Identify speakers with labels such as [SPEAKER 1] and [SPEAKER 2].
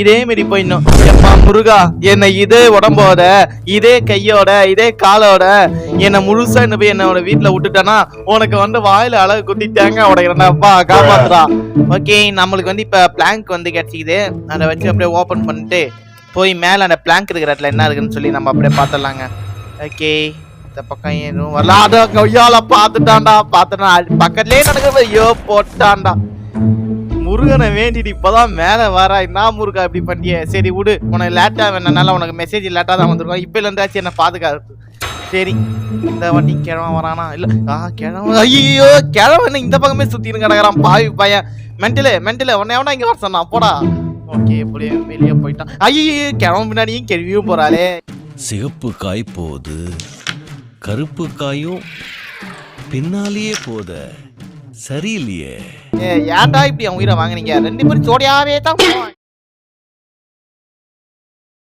[SPEAKER 1] இதே மாரி போயிடணும் எப்பா முருகா என்னை இதே உடம்போட இதே கையோட இதே காலோட என்னை முழுசா என்ன போய் என்னோட வீட்டுல விட்டுட்டேன்னா உனக்கு வந்து வாயில அழகு குத்திட்டாங்க தேங்காய் காப்பாத்துறா ஓகே நம்மளுக்கு வந்து இப்ப பிளாங்க் வந்து கிடைச்சிக்குது. அதை வச்சு அப்படியே ஓபன் பண்ணிட்டு போய் மேல அந்த பிளாங்க் இருக்கிற இடத்துல என்ன இருக்குன்னு சொல்லி நம்ம அப்படியே பாத்திரலாங்க ஓகே இந்த பக்கம் எதுவும் வரல. அத கையால பார்த்துட்டான்டா பார்த்துட்டான் பக்கத்துலயே நடக்கிறது ஐயோ போட்டான்டா. முருகனை வேண்டிட்டு இப்பதான் மேல வரா? என்ன முருகா இப்படி பண்ணிய. சரி விடு. உனக்கு லேட்டா வேணனால உனக்கு மெசேஜ் லேட்டா தான் வந்திருக்கும். இப்ப இருந்தாச்சும் என்ன பாதுகாப்பு சரி இந்த வண்டி கிழவன் வரானா? இல்ல ஆ கிழவன். ஐயோ கிழவன் இந்த பக்கமே சுத்தின்னு கிடக்குறான். பாவி பையன். மென்டலு மென்டலு உன்னை எவனா இங்க வர சொன்னான்? போடா. ஓகே இப்படியே வெளியே போயிட்டான். ஐயோ கிழவன் பின்னாடியும் கேள்வியும் போறாளே.
[SPEAKER 2] சிகப்பு காய் போகுது கருப்பு காயும் பின்னாலேயே போத சரியில்லையே.
[SPEAKER 1] ஏன்டா இப்படி அவன் உயிரை வாங்குனீங்க? ரெண்டு பேரும் ஜோடியாவே தான்